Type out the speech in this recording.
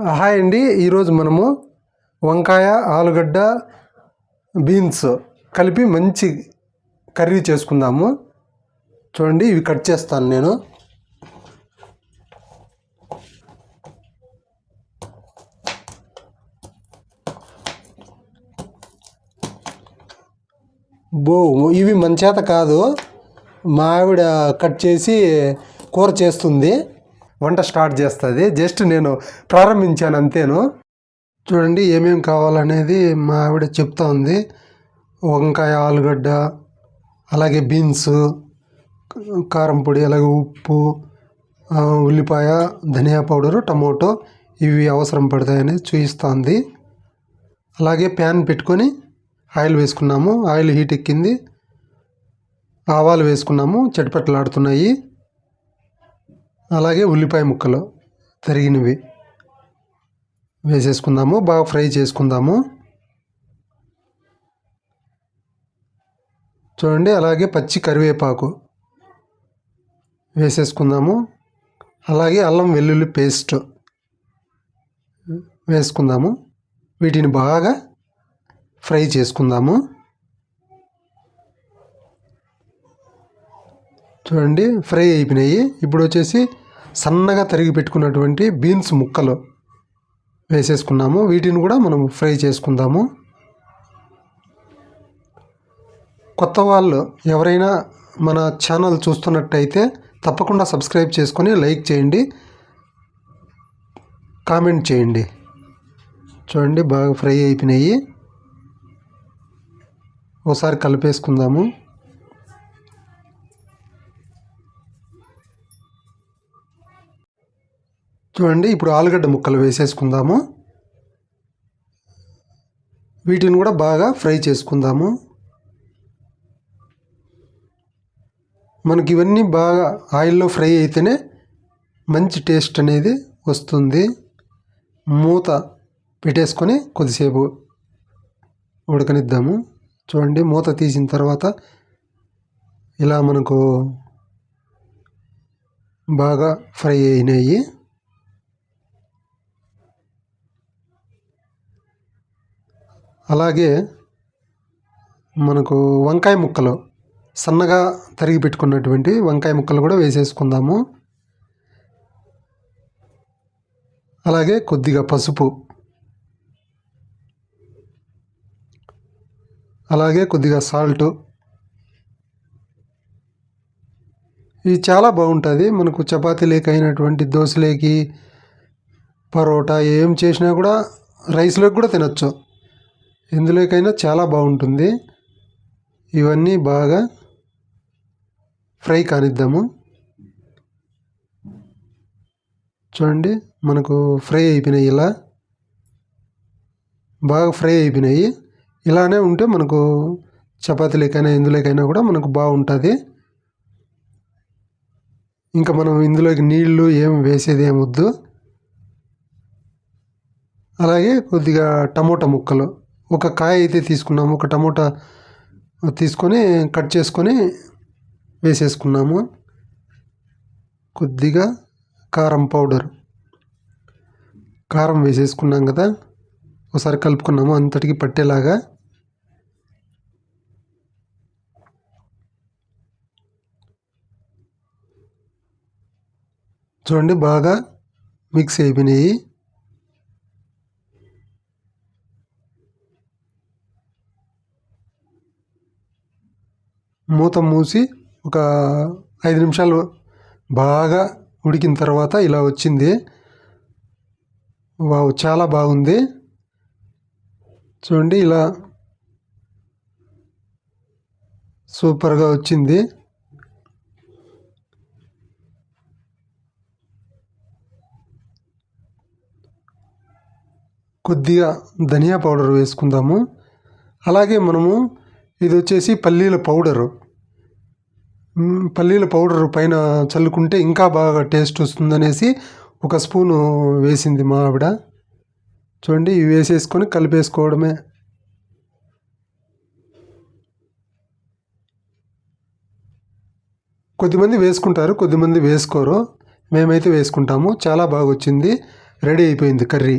Hi అండి. ఈరోజు మనము వంకాయ ఆలుగడ్డ బీన్స్ కలిపి మంచి కర్రీ చేసుకుందాము. చూడండి ఇవి కట్ చేస్తాను నేను. బో ఇవి మన చేత కాదు. మా ఆవిడ కట్ చేసి కూర చేస్తుంది. వంట స్టార్ట్ చేస్తుంది. జస్ట్ నేను ప్రారంభించాను అంతేను. చూడండి ఏమేం కావాలనేది మా ఆవిడ చెప్తా ఉంది. వంకాయ ఆలుగడ్డ అలాగే బీన్స్ కారం పొడి అలాగే ఉప్పు ఉల్లిపాయ ధనియా పౌడరు టమోటో ఇవి అవసరం పడతాయని చూపిస్తుంది అలాగే ప్యాన్ పెట్టుకొని ఆయిల్ వేసుకున్నాము. ఆయిల్ హీట్ ఎక్కింది. ఆవాలు వేసుకున్నాము. చటిపట్టలాడుతున్నాయి అలాగే ఉల్లిపాయ ముక్కలు తరిగినవి వేసేసుకుందాము బాగా ఫ్రై చేసుకుందాము. చూడండి అలాగే పచ్చి కరివేపాకు వేసేసుకుందాము. అలాగే అల్లం వెల్లుల్లి పేస్ట్ వేసుకుందాము. వీటిని బాగా ఫ్రై చేసుకుందాము. చూడండి ఫ్రై అయిపోయినాయి. ఇప్పుడు వచ్చేసి సన్నగా తరిగి పెట్టుకున్నటువంటి బీన్స్ ముక్కలు వేసేసుకున్నాము. వీటిని కూడా మనం ఫ్రై చేసుకుందాము. కొత్త వాళ్ళు ఎవరైనా మన ఛానల్ చూస్తున్నట్టయితే తప్పకుండా సబ్స్క్రైబ్ చేసుకొని లైక్ చేయండి. కామెంట్ చేయండి. చూడండి బాగా ఫ్రై అయిపోయినాయి. ఒకసారి కలిపేసుకుందాము. చూడండి ఇప్పుడు ఆలుగడ్డ ముక్కలు వేసేసుకుందాము. వీటిని కూడా బాగా ఫ్రై చేసుకుందాము. మనకి ఇవన్నీ బాగా ఆయిల్లో ఫ్రై అయితేనే మంచి టేస్ట్ అనేది వస్తుంది. మూత పెట్టేసుకొని కొద్దిసేపు ఉడకనిద్దాము. చూడండి మూత తీసిన తర్వాత ఇలా మనకు బాగా ఫ్రై అయినాయి. అలాగే మనకు వంకాయ ముక్కలు సన్నగా తరిగి పెట్టుకున్నటువంటి వంకాయ ముక్కలు కూడా వేసేసుకుందాము. అలాగే కొద్దిగా పసుపు. అలాగే కొద్దిగా సాల్ట్. ఇది చాలా బాగుంటుంది. మనకు చపాతీలేకి అయినటువంటి దోశలేకి పరోటా ఏం చేసినా కూడా రైస్లోకి కూడా తినచ్చు. ఎందులోకైనా చాలా బాగుంటుంది. ఇవన్నీ బాగా ఫ్రై కానిద్దాము. చూడండి మనకు ఫ్రై అయిపోయినాయి ఇలా. బాగా ఫ్రై అయిపోయినాయి. ఇలానే ఉంటే మనకు చపాతీలకైనా ఇందులోకైనా కూడా మనకు బాగుంటుంది. ఇంకా మనం ఇందులోకి నీళ్ళు ఏం వేసేది ఏమొద్దు వద్దు. అలాగే కొద్దిగా టమోటా ముక్కలు. ఒక కాయ అయితే తీసుకున్నాము ఒక టమోటా తీసుకొని కట్ చేసుకొని వేసేసుకున్నాము. కొద్దిగా కారం పౌడర్. కారం వేసేసుకున్నాం కదా ఒకసారి కలుపుకున్నాము అంతటికి పట్టేలాగా. చూడండి బాగా మిక్స్ అయిపోయినాయి. మూత మూసి ఒక ఐదు నిమిషాలు బాగా ఉడికిన తర్వాత ఇలా వచ్చింది. వావ్ చాలా బాగుంది. చూడండి ఇలా సూపర్గా వచ్చింది. కొద్దిగా ధనియా పౌడర్ వేసుకుందాము. అలాగే మనము ఇది వచ్చేసి పల్లీల పౌడరు. పల్లీల పౌడర్ పైన చల్లుకుంటే ఇంకా బాగా టేస్ట్ వస్తుందనేసి ఒక స్పూను వేసింది మా ఆవిడ. చూడండి ఇవి వేసేసుకొని కలిపేసుకోవడమే. కొద్దిమంది వేసుకుంటారు కొద్దిమంది వేసుకోరు. మేమైతే వేసుకుంటాము. చాలా బాగా వచ్చింది రెడీ అయిపోయింది కర్రీ.